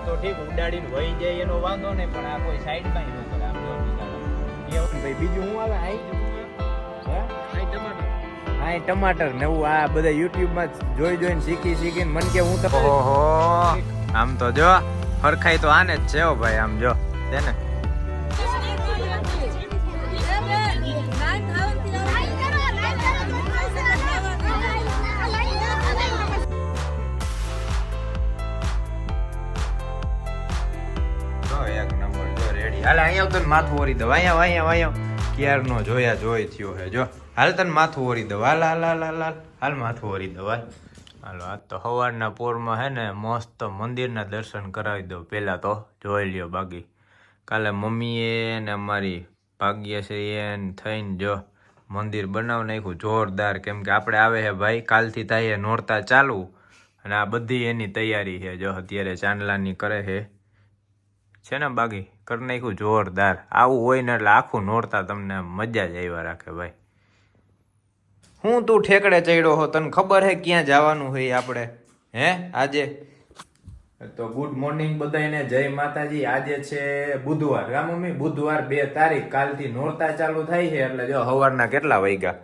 ઈ તો ઠીક ઉડાડીને વહી જાય એનો વાંધો નહીં પણ આ કોઈ સાઈડ ન કરે આમ જો બિચારા. એ ભાઈ બીજું હું આવે? આઈ? હે હા? ટમાટર. ને હું આ બધા યુટ્યુબમાં જોઈ જોઈને શીખી શીખીને મન કે હું તો ઓહો આમ તો જો ફરખાઈ તો આને જ છે હો ભાઈ આમ જો છે તને માથું ઓરી દઉં. અહીંયા અહીંયા અહીંયા ક્યાર નો જોયા, જોઈ થયો હે, જો. હાલ તને માથું ઓરી દઉં. હાલ હાલ હાલ હાલ હાલ. હાલ માથું ઓરી દઉં, હાલ. હાલો, આ તો સવારના પોરમાં હે ને મસ્ત મંદિરના દર્શન કરાવી દઉં. પહેલા તો જોઈ લ્યો બાકી. કાલે મમ્મીએ ને અમારી ભાગ્યશ્રીએ થઈને જો મંદિર બનાવ નાખ્યું. જોરદાર. કેમ કે આપણે આવે છે ભાઈ, કાલથી થાય નોરતા ચાલુ. અને આ બધી એની તૈયારી છે જો અત્યારે ચાંદલાની કરે છે છે ને બાકી? કરી નાખ્યું જોરદાર. આવું હોય ને એટલે આખું નોરતા તમને મજા જ આવ્યા રાખે ભાઈ. હું તું ઠેકડે ચડ્યો હો તને ખબર હે ક્યાં જવાનું હોય આપણે? હે આજે? તો ગુડ મોર્નિંગ બધાને જય માતાજી. આજે છે બુધવાર. રા મમ્મી? બુધવાર બે તારીખ. કાલથી નોરતા ચાલુ થાય છે એટલે જો સવારના કેટલા વાગ્યા?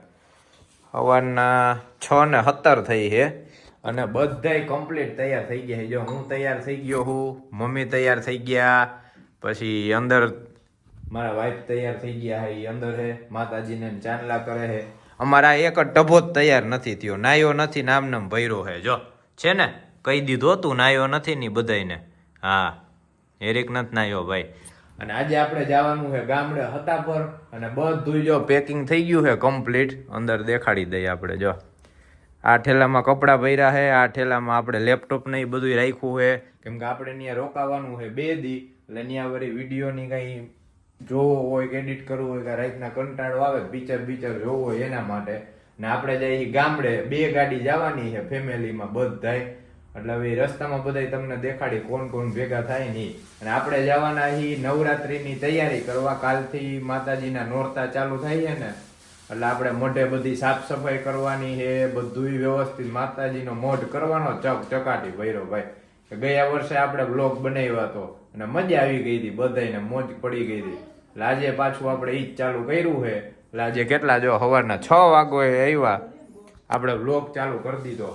સવારના છ ને સત્તર થઈ છે. અને બધાય કમ્પ્લીટ તૈયાર થઈ ગયા જો હું તૈયાર થઈ ગયો હું, મમ્મી તૈયાર થઈ ગયા, પછી અંદર મારા વાઈફ તૈયાર થઈ ગયા હે અંદર હે માતાજીને ચાંદલા કરે હે અમારા એક જ ટભો જ તૈયાર નથી થયો. નાયો નથી નામ નામ ભૈરો હે જો, છે ને? કહી દીધું હતું, નાયો નથી ની બધાયને. હા એરિક નથી નાયો ભાઈ. અને આજે આપણે જવાનું છે ગામડે હતા પર અને બધું જો પેકિંગ થઈ ગયું છે કમ્પ્લીટ અંદર દેખાડી દઈએ આપણે, જો. આ ઠેલામાં કપડાં ભર્યા છે આ ઠેલામાં આપણે લેપટોપ ને એ બધું રાખ્યું છે કેમ કે આપણે ત્યાં રોકાવાનું છે બે દી, એટલે ત્યાં વળી વિડીયોની કંઈ જોવો હોય કે એડિટ કરવું હોય કે રાતના કંટાળો આવે પિક્ચર બીચર જોવો હોય એના માટે. ને આપણે જઈએ ગામડે બે ગાડી જવાની છે ફેમિલીમાં બધાય. એટલે હવે રસ્તામાં બધાય તમને દેખાડી કોણ કોણ ભેગા થાય નહીં અને આપણે જવાના હી નવરાત્રીની તૈયારી કરવા કાલથી માતાજીના નોરતા ચાલુ થાય છે ને. એટલે આપણે મોઢે બધી સાફ સફાઈ કરવાની છે બધું વ્યવસ્થિત માતાજીનો મોઢ કરવાનો ચક ચકાટી ભૈરો ભાઈ. ગયા વર્ષે આપણે બ્લોગ બનાવ્યો હતો અને મજા આવી ગઈ હતી, બધાયને મોજ પડી ગઈ હતી. એટલે આજે પાછું આપણે ઈ જ ચાલુ કર્યું છે. એટલે આજે કેટલા જો સવારના છ વાગોએ આવ્યા. આપણે બ્લોક ચાલુ કરી દીધો.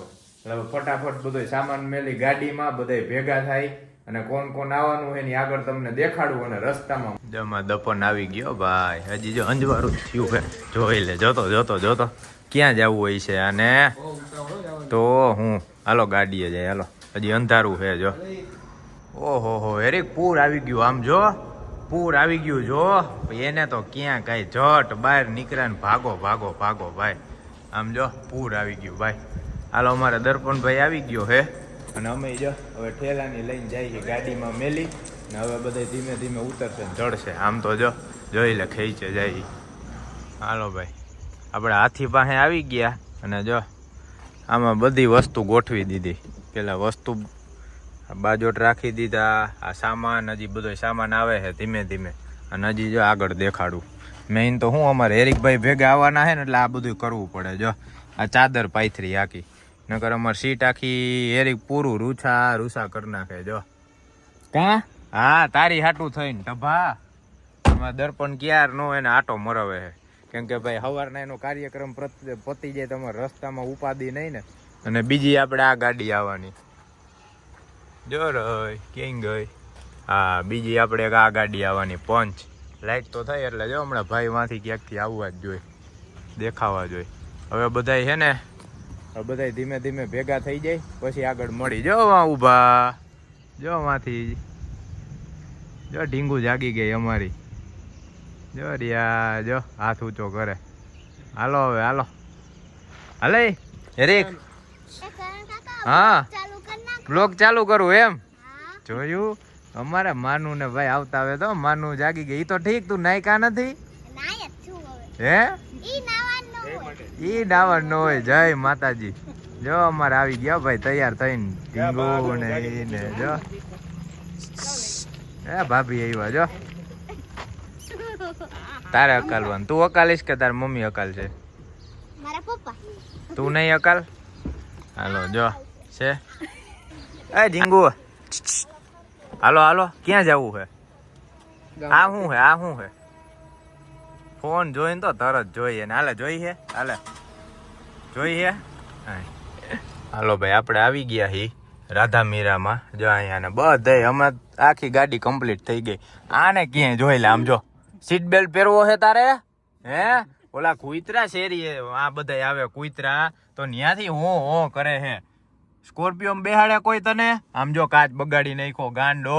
એટલે ફટાફટ બધો સામાન મેલી ગાડીમાં બધાય ભેગા થાય. અને કોણ કોણ આવવાનું એની આગળ તમને દેખાડવું અને રસ્તામાં જમા દપન આવી ગયો ભાઈ. હજી જો અંજવાળું જ થયું છે. જોઈ લે, જોતો જોતો જોતો. ક્યાં જવું હોય છે અને તો હું, હાલો ગાડીએ જાય, હાલો. હજી અંધારું છે, જો. ઓહો, હો એરિક પૂર આવી ગયું આમ, જો. પૂર આવી ગયું, જો. એને તો ક્યાં કઈ જટ બહાર નીકળ્યા ભાગો ભાગો ભાગો, ભાઈ. આમ જો, પૂર આવી ગયું, ભાઈ. હાલો, અમારે દર્પણભાઈ આવી ગયો હે અને અમે જો હવે ઠેલાની લઈને જઈએ ગાડીમાં મેલી ને હવે બધા ધીમે ધીમે ઉતરશે ચડશે આમ તો જો, જોઈ લે ખેંચે જાય હાલો ભાઈ. આપણે હાથી પાસે આવી ગયા અને જો, આમાં બધી વસ્તુ ગોઠવી દીધી. પેલા વસ્તુ બાજોટ રાખી દીધા, આ સામાન, હજી બધો સામાન આવે છે ધીમે ધીમે. અને હજી જો આગળ દેખાડું. મેઇન તો હું, અમારે હેરિકભાઈ ભેગા આવવાના છે ને એટલે આ બધું કરવું પડે. જો, આ ચાદર પાથરી આખી. નકર અમારે સીટ આખી એરી પૂરું રૂછા રૂછા કરી નાખે જો. કા? હા તારી હાટું થઈને. ટભા એમાં દર્પણ ક્યાર નો એને આટો મરવે છે. કેમ કે ભાઈ સવારના એનો કાર્યક્રમ પતી જાય તમારે રસ્તામાં ઉપાદી નહીં ને. અને બીજી આપણે આ ગાડી આવવાની. જો રય ક્યાં ગઈ? હા બીજી આપણે એક આ ગાડી આવવાની પંચ. લાઈટ તો થઈ એટલે જો હમણાં ભાઈ માંથી ક્યાંકથી આવવા જ જોઈએ. દેખાવા જોઈએ. હવે બધાય છે ને બધાય ધીમે ધીમે ભેગા થઈ જાય પછી આગળ મળી. જો વાં ઊભા. જો માંથી જો ઢીંગુ જાગી ગઈ અમારી. જો રિયા જો હાથ ઊંચો કરે. હાલો હવે હાલો. હાલે. હેરેક. હા. બ્લોગ ચાલુ કરું એમ. જોયું? અમારે માનું ને ભાઈ આવતા આવે તો માનું જાગી ગઈ. ઈ તો ઠીક તું નાયકા નથી? હે? ઈ ડાવર નો હોય. જય માતાજી. જો અમારે આવી ગયા ભાઈ તૈયાર થઈને. ઢીંગુ ને એને જો. એ ભાભી આવ્યા જો. તારે અકાલવાનું. તું અકાલીશ કે તાર મમ્મી અકાલ છે? મારા પપ્પા. તું નહીં અકાલ? હાલો જો. છે? એ ઢીંગુ. હાલો હાલો. ક્યાં જવું છે આ શું છે આ શું છે ફોન જોઈને તો તરત જોઈએ ને હાલે, જોઈ હાલે. જોઈ છે હાલો ભાઈ, આપણે આવી ગયા હી રાધા મીરામાં. જો અહીંયા ને બધે હમણાં આખી ગાડી કમ્પ્લીટ થઈ ગઈ. આને ક્યાંય જોઈ લે, આમ જો. સીટ બેલ્ટ પહેરવો છે તારે? હે? ઓલા કુતરા શેરી આ બધા આવે કુતરા. તો ન્યાથી હો હો કરે હે? સ્કોર્પિયો બેહાડે કોઈ તને? આમ જો કાચ બગાડી નાખ્યો ગાંડો.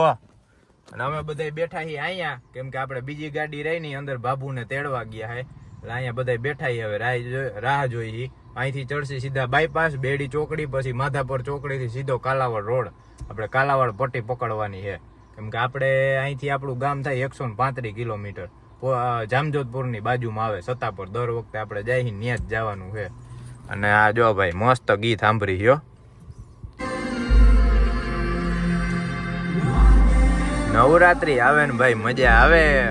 અને અમે બધા બેઠા છીએ અહીંયા, કેમ કે આપણે બીજી ગાડી રહી ની અંદર બાબુને તેડવા ગયા હે. એટલે અહીંયા બધા બેઠા હવે રાહ જોઈ- જોઈ અહીંથી ચડશે સીધા બાયપાસ બેડી ચોકડી, પછી માધાપર ચોકડીથી સીધો કાલાવડ રોડ. આપણે કાલાવડ પટ્ટી પકડવાની છે કેમ કે આપણે અહીંથી આપણું ગામ થાય એકસો પાંત્રીસ કિલોમીટર. જામજોધપુરની બાજુમાં આવે સત્તાપર દર વખતે આપણે જાય ત્યાં જ જવાનું છે અને આ જો ભાઈ, મસ્ત ગીત સાંભળી ગયો નવરાત્રી આવે ને ભાઈ, મજા આવે.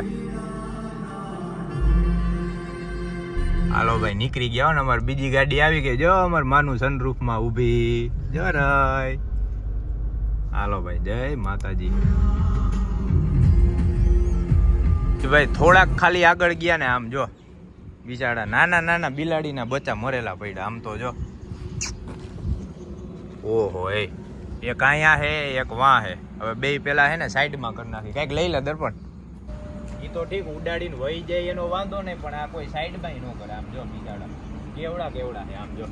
હાલો ભાઈ, નીકળી ગયા ને અમારી બીજી ગાડી આવી ગઈ. જો અમાર માનું સનરૂફમાં ઊભી. જરાય હાલો ભાઈ, જય માતાજી. ભાઈ, થોડાક ખાલી આગળ ગયા ને આમ, જો. બિચારા નાના નાના બિલાડીના બચ્ચા મરેલા પડ્યા, આમ તો જો. ઓહો એ એક અહીંયા હે, એક વાં હે. હવે બે પેલા હે ને સાઈડમાં કરી નાખી. કંઈક લઈ લે દર્પણ. એ તો ઠીક, ઉડાડીને વહી જાય એનો વાંધો નહીં, પણ આ કોઈ સાઈડમાં ન કરે. આમ જો બિચારા કેવડા કેવડા છે આમ જો.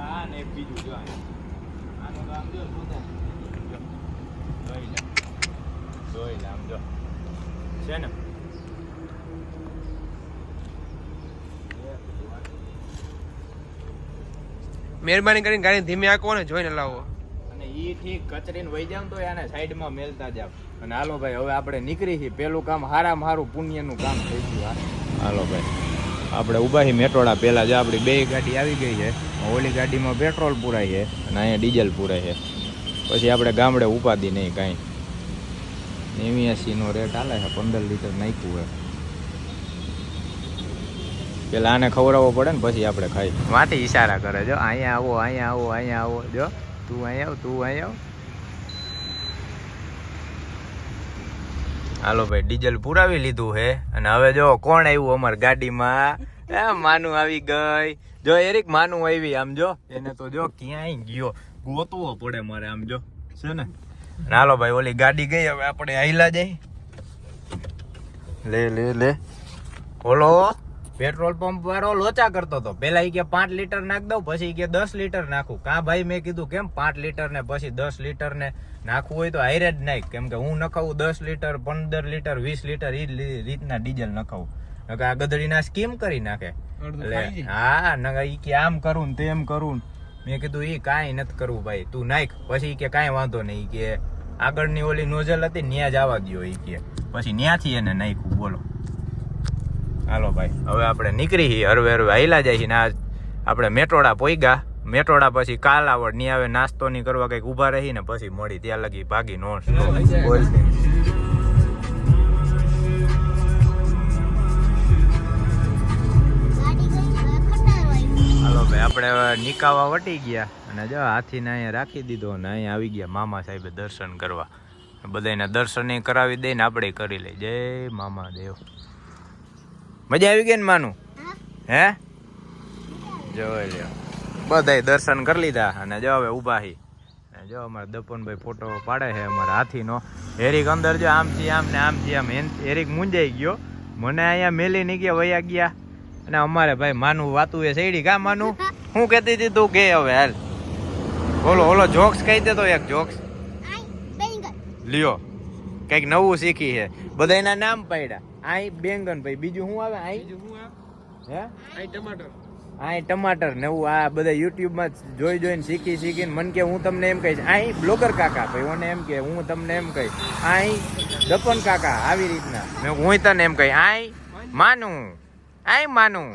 આ ને બીજું જો. આનું જુદો. જો. જોઈ લે. જોઈ લે, આમ જો. છે ને? મહેરબાની કરીને ગાડી ધીમે આંકો ને જોઈને લાવો. અને ઈ ઠીક કચરીને વહી જાવ તો એને સાઈડમાં મેલતા જાવ અને હાલો ભાઈ હવે આપણે નીકળી છીએ. પેલું કામ હારામાં હારું પુણ્યનું કામ થઈ ગયું હા. હાલો ભાઈ આપણે ઊભા છીએ મેટોડા પહેલાં. જ આપણી બે ગાડી આવી ગઈ છે ઓલી ગાડીમાં પેટ્રોલ પૂરાય છે અને અહીંયા ડીઝલ પૂરાય છે. પછી આપણે ગામડે ઉપાદી નહીં કાંઈ. નેવ્યાસીનો રેટ હાલે છે પંદર લીટર નાખ્યું છે પેલા આને ખવડાવવો પડે ને પછી આપણે ખાઈ. માથે ઈશારા કરે, જો, અહીંયા આવો અહીંયા આવો અહીંયા આવો, જો, તું અહીંયા આવ, તું અહીંયા આવ. હાલો ભાઈ, ડીઝલ પુરાવી લીધું હે, અને હવે જો કોણ આવ્યું અમાર ગાડીમાં? એ, માનું આવી ગઈ. જો, એરિક માનું આવી આમ જો, એને તો જો ક્યાંય ગયો? ગોતવો પડે મારે આમ જો, છે ને? હાલો ભાઈ, ઓલી ગાડી ગઈ, હવે આપણે આઈલા જઈ. લે લે લે. ઓલો? પેટ્રોલ પંપ વાળો લોચા કરતો હતો. પેલા એ કે પાંચ લીટર નાખ દઉં પછી કે દસ લીટર નાખું. કા ભાઈ મેં કીધું કેમ પાંચ લીટર ને પછી દસ લીટર ને નાખવું હોય તો હાઈરે જ નાખ. કેમ કે હું નખાવું દસ લીટર પંદર લીટર વીસ લીટર એ રીતના ડીઝલ નખાવું. નકા આ ગધડીના સ્કીમ કરી નાખે. એટલે હા નકા ઈ કે આમ કરું ને તેમ કરું. મેં કીધું ઈ કાંઈ નથી કરવું ભાઈ તું નાખ. પછી કે કાંઈ વાંધો નહીં. કે આગળની ઓલી નોઝલ હતી ન્યા જ આવવા દ્યો ઈ કે. પછી ન્યાથી એને નાખ્યું બોલો. હાલો ભાઈ, હવે આપણે નીકળી હી હરવે હરવે હાઈલા જાય છે ને આ આપણે મેટોડા પોઈગા, મેટોડા પછી કાલાવડની આવે નાસ્તો ની કરવા કંઈક ઊભા રહી ને પછી મળી, ત્યાં લગી ભાગી નો હાલો ભાઈ, આપણે નિકાવા વટી ગયા અને જો હાથીને અહીંયા રાખી દીધો અને અહીંયા આવી ગયા મામા સાહેબે દર્શન કરવા. બધાને દર્શન કરાવી દઈને આપણે કરી લઈ જય મામા દેવ મજા આવી ગઈ ને માનું? હે. જોઈ લ્યો. બધાય દર્શન કરી લીધા અને જો હવે ઊભા હી. જો અમારા દપનભાઈ ફોટો પાડે છે અમારા હાથીનો. હેરિક અંદર જો આમથી આમ ને આમ એન- હેરિક મૂંઝાઈ ગયો. મને અહીંયા મેલી ની ગયા વયા ગયા. અને અમારે ભાઈ માનું વાતું એ સૈડી. કા માનું? હું કહેતી હતી તું કે હવે હાલ. બોલો ઓલો જોક્સ કહી દેતો એક જોક્સ. લ્યો. કંઈક નવું શીખી છે. બધાયના નામ પાડ્યા. આઈ બેંગન ભાઈ બીજું શું આવે આઈ? હે? આઈ ટમાટર. આઈ ટમાટર ને એવું આ બધા યુટ્યુબમાં જોઈ જોઈને શીખી શીખીને મન કે હું તમને એમ કહીશ આઈ બ્લોગર કાકા ભાઈ ઓને એમ કે હું તમને એમ કહીશ આઈ દપન કાકા આવી રીતના. મેં હું તને એમ કહી આઈ માનું આઈ માનું.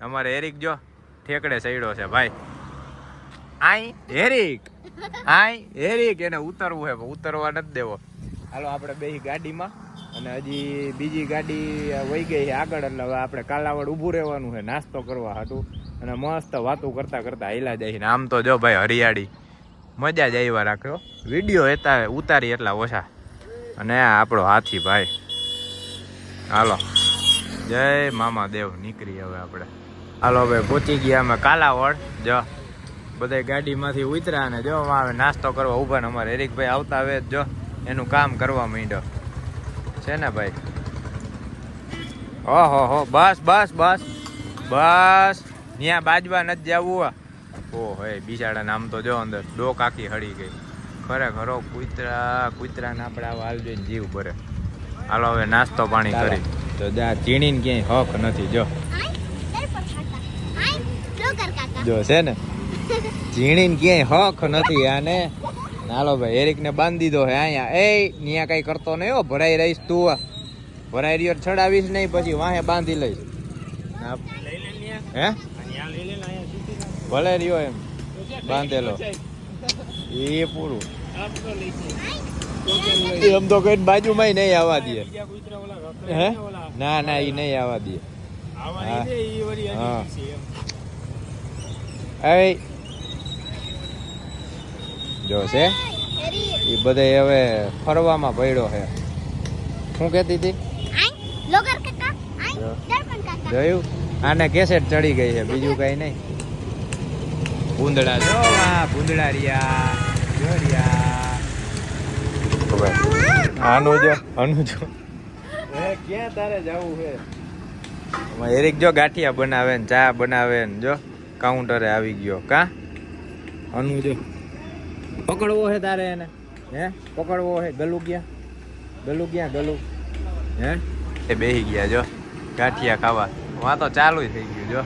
અમારે હેરિક જો ઠેકડે સૈડો છે ભાઈ. આઈ હેરિક આઈ હેરિક એને ઉતરવું છે ઉતરવા નથી દેવો. હાલો આપણે બે ગાડીમાં. અને હજી બીજી ગાડી વહી ગઈ છે આગળ, એટલે હવે આપણે કાલાવડ ઊભું રહેવાનું છે, નાસ્તો કરવા હતું અને મસ્ત વાતો કરતા કરતા હાલ્યા જાય આમ તો જો ભાઈ હરિયાળી. મજા જ આવ્યા રાખ્યો વીડિયો એતા ઉતારી એટલા ઓછા. અને આપણો હાથી ભાઈ. હાલો. જય મામા દેવ, નીકળી હવે આપણે. હાલો ભાઈ, પહોંચી ગયા અમે કાલાવડ. જો બધા ગાડીમાંથી ઉતર્યા અને જો હવે નાસ્તો કરવા ઊભા ને અમારે એરિકભાઈ આવતા આવે જો. એનું કામ કરવા માંડ્યો. છે ને ભાઈ? ઓહો હો બસ બસ બસ બસ. ત્યાં બાજવા નથી જવું ઓ હે બિચારા નામ તો જો અંદર ડોક કાકી હળી ગઈ. ખરેખર કુતરા કૂતરા કૂતરાને આપણે આવા હાલ જોઈને જીવ ભરે. હાલો હવે નાસ્તો પાણી કરી. તો જા ચીણીને ક્યાંય હક નથી જો. જો છે ને? ચીણીને ક્યાંય હક નથી આને. હાલો ભાઈ એરિક ને બાંધી દીધો હે અહીંયા. એ ન્યા કઈ કરતો નહીં હો ભરાઈ રહીશ તું ભરાઈ રહ્યો છડાવીશ નહીં પછી વાહે બાંધી લઈશ. હે? ભલે રહ્યો એમ બાંધેલો. એ પૂરું. એમ તો કઈ બાજુમાં નહીં આવવા દે. હે? ના ના એ નહીં આવવા દે. હા. એ જો છે. એ બધે હવે ફરવામાં પડ્યો છે. શું કહેતી હતી? જોયું? આને કેસેટ ચડી ગઈ છે બીજું કઈ નહીં. ભૂંદડા જો આ ભૂંદડા રિયા જો રહ્યા. આનું જો આનું જો. ક્યાં તારે જવું છે? એરિક જો ગાંઠિયા બનાવે ને ચા બનાવે ને જો. કાઉન્ટરે આવી ગયો કા? અનુજો જો. પકડવો છે તારે એને? હે? પકડવો છે ગલું ગયા ગલું ગયા ગલું. હે? એ બેહી ગયા જો. ગાંઠિયા ખાવા. વાં તો ચાલુ થઈ ગયું જો.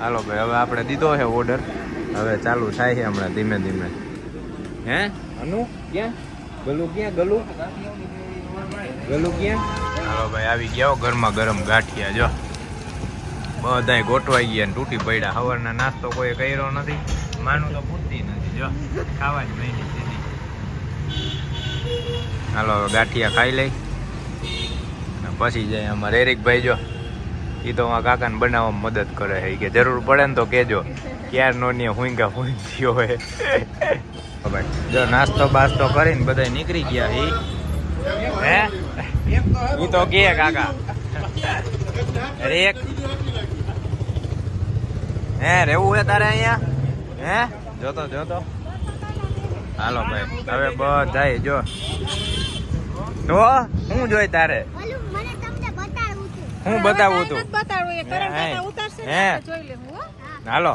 હાલો ભાઈ હવે આપણે દીધો છે ઓર્ડર હવે ચાલુ થાય છે હમણાં ધીમે ધીમે. હે? અનુ ક્યાં? ગલું ક્યાં? ગલું? ગલું ક્યાં? હાલો ભાઈ આવી ગયા હો ગરમા ગરમ ગાંઠિયા જો. બધાય ગોઠવાઈ ગયા ને તૂટી પડ્યા. સવારના નાસ્તો કોઈ કર્યો નથી. માનું તો જો ખાવાની મહિની સીધી હાલો ગાંઠિયા ખાઈ લઈ. પછી જાય અમારે એરિકભાઈ જો. એ તો અમારા કાકાને બનાવવામાં મદદ કરે છે. કે જરૂર પડે ને તો કહેજો. ક્યાર નો ને હુંગા હુંગ થયો હોય. ભાઈ જો નાસ્તો બાસ્તો કરીને બધા નીકળી ગયા એ હે? એ તો કે કાકા. અરે એક હે રહેવું હે તારે અહીંયા? હે? જોતો જોતો. હાલો ભાઈ હવે બધાય જો. તો હું જોઈ તારે? હું બતાવું તું? હે. હાલો.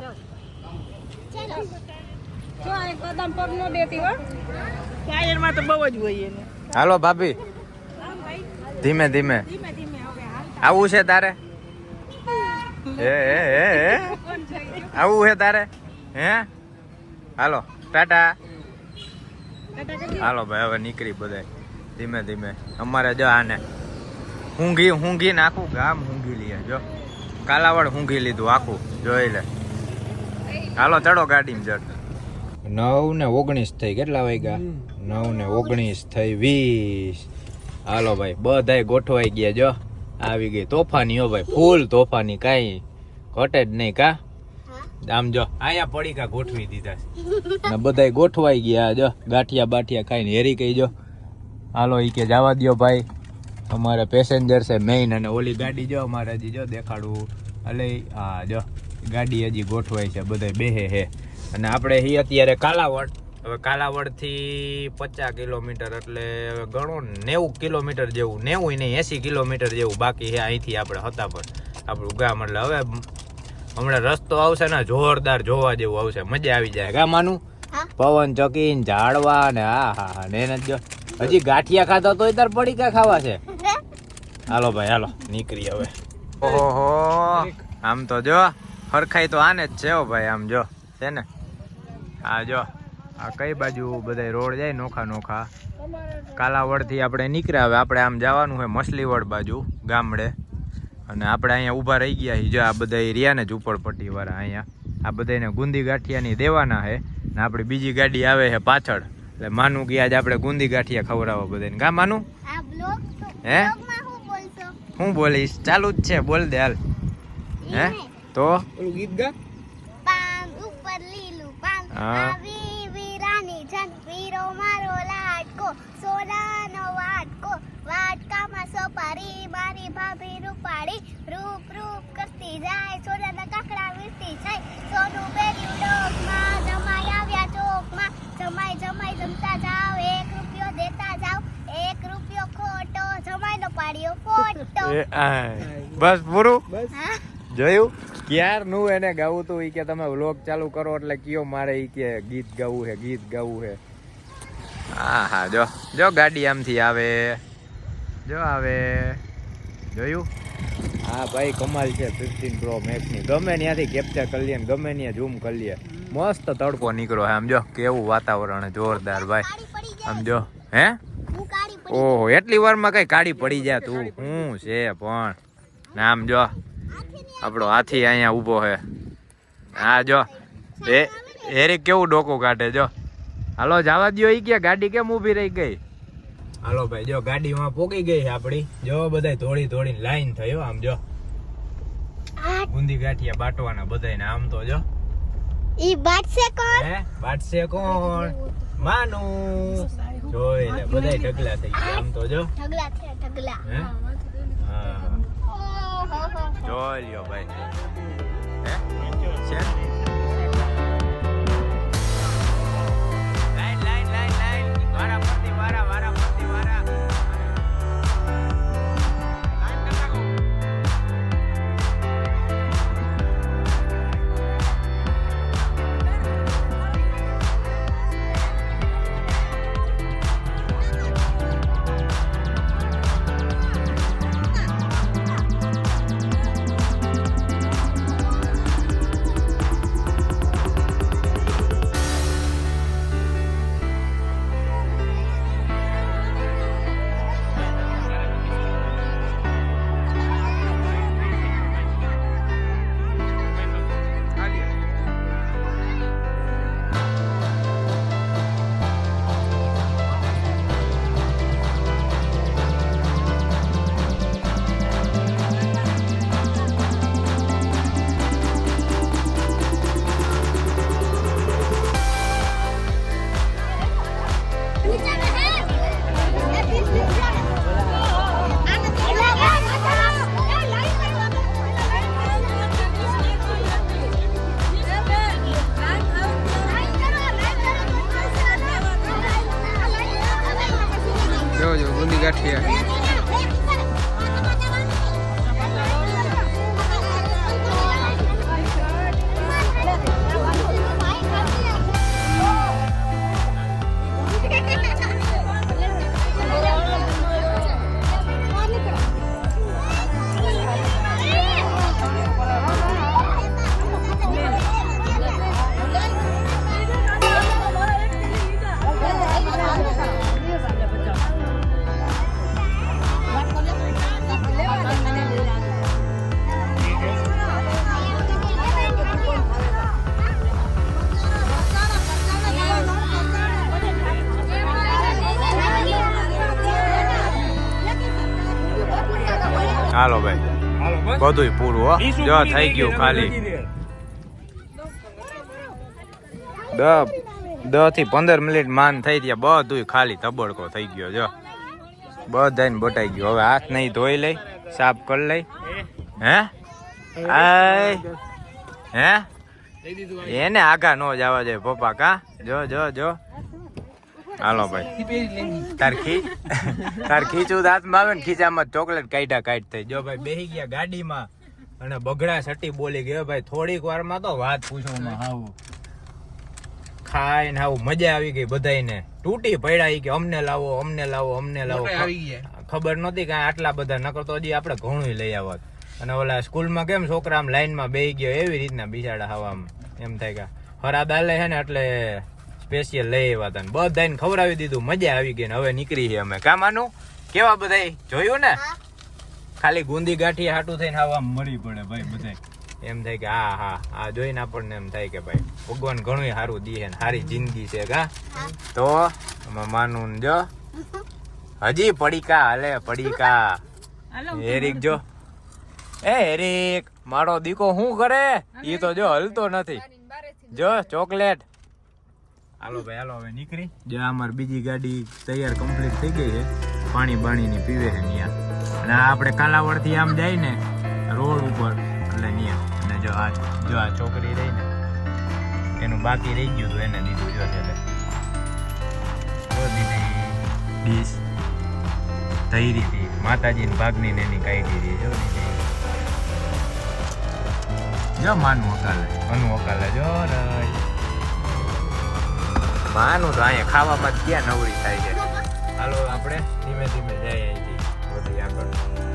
જો આ કદમ પગ નો દેતી હો. ટાયરમાં તો બહુ જ હોય એને. હાલો ભાભી. ધીમે ધીમે. ધીમે ધીમે હવે હાલતા આવું છે તારે? હે હે હે આવું છે તારે? હે? હાલો ટાટા. હાલો ભાઈ હવે નીકળી બધા ધીમે ધીમે. અમારે જો આને ઊંઘી ઊંઘી ને આખું ગામ ઊંઘી લઈએ જો. કાલાવડ ઊંઘી લીધું આખું જોઈ લે. હાલો ચડો ગાડીમાં ચડ. નવ ને ઓગણીસ થઈ કેટલા વાગ્યા? નવ ને ઓગણીસ થઈ વીસ. હાલો ભાઈ બધાય ગોઠવાઈ ગયા જો. આવી ગઈ તોફાની હો ભાઈ ફૂલ તોફાની કાંઈ ઘટે જ નહીં કા? આમ જો, અહીંયા પડીકા ગોઠવી દીધા ને બધાય ગોઠવાઈ ગયા, જો, ગાંઠિયા બાઠિયા ખાઈને હેરી કહી જો. હાલો, ઈ કે જવા દ્યો ભાઈ. અમારે પેસેન્જર છે મેઇન અને ઓલી ગાડી, જો, અમારે હજી, જો દેખાડું એટલે હા, જો, ગાડી હજી ગોઠવાઈ છે, બધાય બેહે હે. અને આપણે હી અત્યારે કાલાવડ, હવે કાલાવડથી પચાસ કિલોમીટર, એટલે હવે ગણો નેવું કિલોમીટર જેવું નેવું નહીં, એસી કિલોમીટર જેવું બાકી છે, અહીંથી આપણે હતા પણ આપણું ગામ, એટલે હવે હમણાં રસ્તો આવશે ને જોરદાર જોવા જેવું આવશે. મજા આવી જાય કા માનું? પવન ચકીન ઝાડવા ને હા હા હા ને એને જ જો. હજી ગાંઠિયા ખાતા તોય તાર પડીકા ખાવા છે? હાલો ભાઈ હાલો નીકળી હવે. ઓહો. આમ તો જો હરખાઈ તો આને જ છે હો ભાઈ આમ જો છે ને? આ જો આ કઈ બાજુ બધા રોડ જાય નોખા નોખા? કાલાવડથી આપણે નીકળ્યા હવે આપણે આમ જવાનું હોય મછલીવડ બાજુ ગામડે. અને આપણે અહીંયા ઊભા રહી ગયા છીએ. જો આ બધા રહ્યા ને ઝૂંપડપટ્ટી વાળા અહીંયા. આ બધાને ગુંદી ગાંઠિયાની દેવાના છે ને આપણી બીજી ગાડી આવે છે પાછળ. એટલે માનું કે આજે આપણે ગુંદી ગાંઠિયા ખવડાવવા બધાને કા માનું? આ હે? હું બોલીશ? ચાલુ જ છે. બોલ દે હાલ. હે? તો? તો ગીત ગા? ઉપર લીલું હા. રૂપ રૂપ કરતી જાય સોનાના કાકડા વીરતી જાય. સોનું પહેર્યું ડોકમાં જમાઈ આવ્યા ચોકમાં. જમાઈ જમાઈ જમતા જાવ એક રૂપિયો દેતા જાવ એક રૂપિયો ખોટો જમાઈનો પાડ્યો ફોટો. એ, બસ પૂરું? બસ. જોયું? ક્યારનું એને ગાવું તું? ઈ કે તમે વ્લોગ ચાલુ કરો એટલે કયો મારે ઈ કે ગીત ગાવું છે ગીત ગાવું છે હા હા જો. જો ગાડી આમથી આવે. જો આવે. જોયું? હા ભાઈ કમાલ છે ફિફ્ટીન પ્રો મેક્સની ગમે ત્યાંથી કેપ્ચર કરી લઈએ ગમે ત્યાં ઝૂમ કરી લઈએ મસ્ત તડકો નીકળો આમ જો કેવું વાતાવરણ જોરદાર ભાઈ. આમ જો હે? ઓહો એટલી વારમાં કઈ કાઢી પડી જાય તું? હું છે પણ. નામ જો આપણો હાથી અહીંયા ઊભો છે. હા જો. એ એરી કેવું ડોકું કાઢે જો. હાલો જવા દ્યો એ કે ગાડી કેમ ઊભી રહી ગઈ? હાલો ભાઈ જો ગાડીમાં પોકી ગઈ છે આપડી જો બધા થોડી ધોળી લાઈન થયો આમ જો. બુંદી ગાંઠિયા બાટવાના બધાયને આમ તો જો. ઈ બાટશે કોણ? હે? બાટશે કોણ? માનું. જોઈ લે બધા ઢગલા થઈ ગયા આમ તો જો. ઢગલા થયા ઢગલા. હે. જોઈ લ્યો ભાઈ. હે? છે? બધુંય પૂરું હો. જો થઈ ગયું ખાલી. દસ દસથી પંદર મિનિટ માન થઈ ગયા બધુંય ખાલી તબડકો થઈ ગયો જો. બધાને બટાઈ ગયો. હવે હાથ નહીં ધોઈ લઈ સાફ કરી લઈ. હે? આય. હે? એને આગા નો જવા જાય પપ્પા કા? જો જો જો. હાલો ભાઈ. તાર ખી તાર ખીચું દાંતમાં આવે ને ખીચામાં ચોકલેટ કાઢ્યા કાઢ થઈ. જો ભાઈ બેહી ગયા ગાડીમાં અને બગડા સટી બોલી ગયો ભાઈ થોડીક વારમાં તો વાત પૂછવામાં હાવ. ખાઈને હાવ મજા આવી ગઈ બધાને તૂટી પડ્યા કે અમને લાવો અમને લાવો અમને લાવો. ખબર નહોતી કે આટલા બધા નકર તો હજી આપણે ઘણું લઈ આવત. અને ઓલા સ્કૂલમાં કેમ છોકરા આમ લાઈનમાં બેહી ગયો એવી રીતના બિચારા હવામાં એમ થાય કે હરાદ આલે છે ને એટલે સ્પેશિયલ લઈ આવ્યા હતા બધાને ખવડાવી દીધું મજા આવી ગઈ ને હવે નીકળી છે અમે. કામાનું કેવા બધાય? જોયું ને? ખાલી ગુંદી ગાંઠી હાટું થઈને આવા મરી પડે ભાઈ બધાય. એમ થાય કે હા હા આ જોઈને આપણને એમ થાય કે ભાઈ ભગવાન ઘણું સારું દીએ ને સારી જિંદગી છે કા? તો માનું ને જો. હજી પડીકા હાલે પડીકા. એરિક જો. એ એરિક મારો દીકો શું કરે? એ તો જો હલતો નથી. જો ચોકલેટ. હાલો ભાઈ, હાલો, હવે નીકળી. જો અમારી બીજી ગાડી તૈયાર કમ્પ્લીટ થઈ ગઈ છે. પાણી બાણીની પીવે છે ત્યાં અને આપણે કાલાવડથી આમ જાય ને, રોડ ઉપર, એટલે ત્યાં અને જો આ જો આ છોકરી રહી ને, એનું બાકી રહી ગયું હતું એને દીધું જો છે દીધી ડીશ. તૈરી હતી. માતાજીની ભાગની ને એની કાઢી રહી જો જો માનું અકાલે. અનુ અકાલે. જો રઈ માનું તો અહીંયા ખાવામાં ક્યાં નવરી થાય છે. હાલો, આપણે ધીમે ધીમે જઈએ અહીંથી. આગળ.